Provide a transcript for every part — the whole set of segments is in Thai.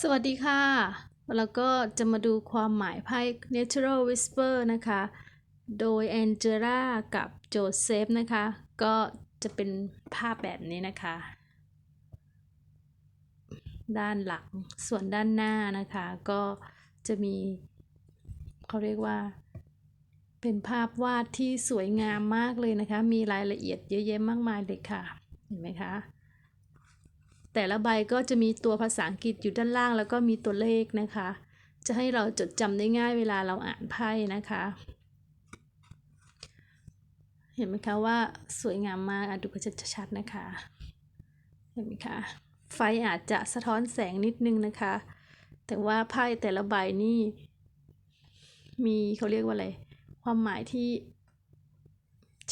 สวัสดีค่ะ แล้วก็จะมาดูความหมายไพ่ Natural Whisper นะคะ โดยแองเจล่ากับโจเซฟนะคะ ก็จะเป็นภาพแบบนี้นะคะ ด้านหลัง ส่วนด้านหน้านะคะ ก็จะมี เขาเรียกว่า เป็นภาพวาดที่สวยงามมากเลยนะคะ มีรายละเอียดเยอะแยะมากมายเลยค่ะ เห็นไหมคะ แต่ละใบก็จะมีตัวภาษาอังกฤษอยู่ด้านล่าง แล้วก็มีตัวเลขนะคะ จะให้เราจดจำได้ง่ายเวลาเราอ่านไพ่นะคะ เห็นไหมคะว่าสวยงามมากอะดูกันชัดๆนะคะ เห็นไหมคะไฟอาจจะสะท้อนแสงนิดนึงนะคะ แต่ว่าไพ่แต่ละใบนี่มีเขาเรียกว่าอะไร ความหมายที่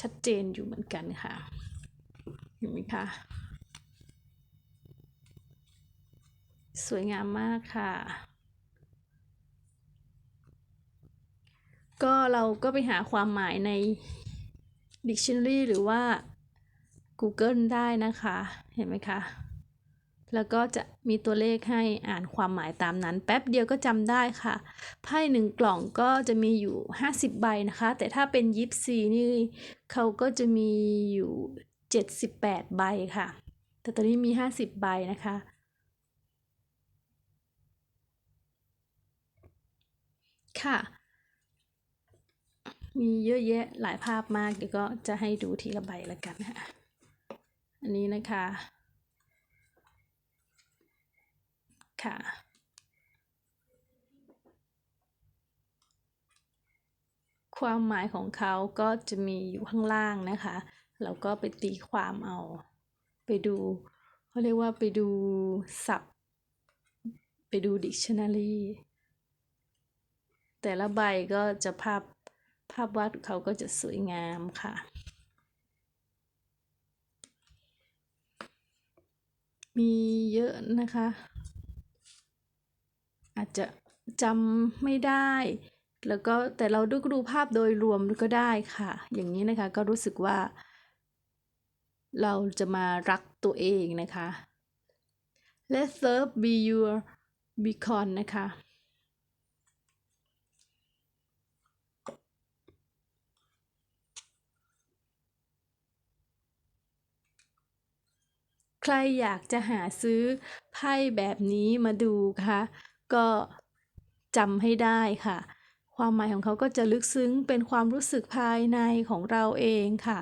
ชัดเจนอยู่เหมือนกันค่ะเห็นไหมคะ สวยงามมากค่ะ ก็เราก็ไปหาความหมายใน Dictionary หรือว่า Google ได้นะคะ เห็นไหมคะ แล้วก็จะมีตัวเลขให้อ่านความหมายตามนั้น แป๊บเดียวก็จำได้ค่ะ ไพ่หนึ่งกล่องก็จะมีอยู่ 50 ใบนะคะ แต่ถ้าเป็นยิปซีนี่เขาก็จะมีอยู่ 78 ใบค่ะ แต่ตอนนี้มี 50 ใบนะคะ ค่ะ มีเยอะแยะหลายภาพมาก เดี๋ยวก็จะให้ดูทีละใบละกันค่ะอันนี้นะคะ ค่ะความหมายของเขาก็จะมีอยู่ข้างล่างนะคะเราก็ไปตีความเอา ไปดูเขาเรียกว่าไปดูศัพท์ ไปดู dictionary แต่ละใบก็จะภาพภาพวาดเขาก็จะสวยงามค่ะ มีเยอะนะคะ อาจจะจำไม่ได้ แล้วก็แต่เราดูดูภาพโดยรวมก็ได้ค่ะ อย่างนี้นะคะก็รู้สึกว่า เราจะมารักตัวเองนะคะ Let serve be your beacon นะคะ ใครอยากจะหาซื้อไพ่แบบนี้มาดูค่ะก็จำให้ได้ค่ะ ความหมายของเขาก็จะลึกซึ้งเป็นความรู้สึกภายในของเราเองค่ะ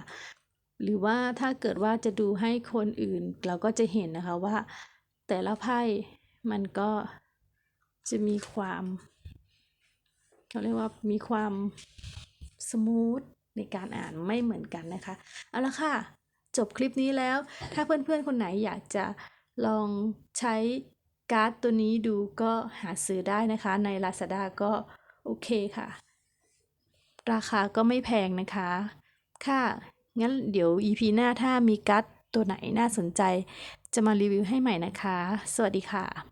หรือว่าถ้าเกิดว่าจะดูให้คนอื่น เราก็จะเห็นนะคะว่า แต่ละไพ่มันก็จะมีความเขาเรียกว่ามีความสมูทในการอ่านไม่เหมือนกันนะคะ เอาละค่ะ จบคลิปนี้แล้ว ถ้าเพื่อนๆคนไหนอยากจะลองใช้การ์ดตัวนี้ดูก็หาซื้อได้นะคะใน Lazada ก็โอเคค่ะ ราคาก็ไม่แพงนะคะ ค่ะ งั้นเดี๋ยว EP หน้าถ้ามีการ์ดตัวไหนน่าสนใจ จะมารีวิวให้ใหม่นะคะ สวัสดีค่ะ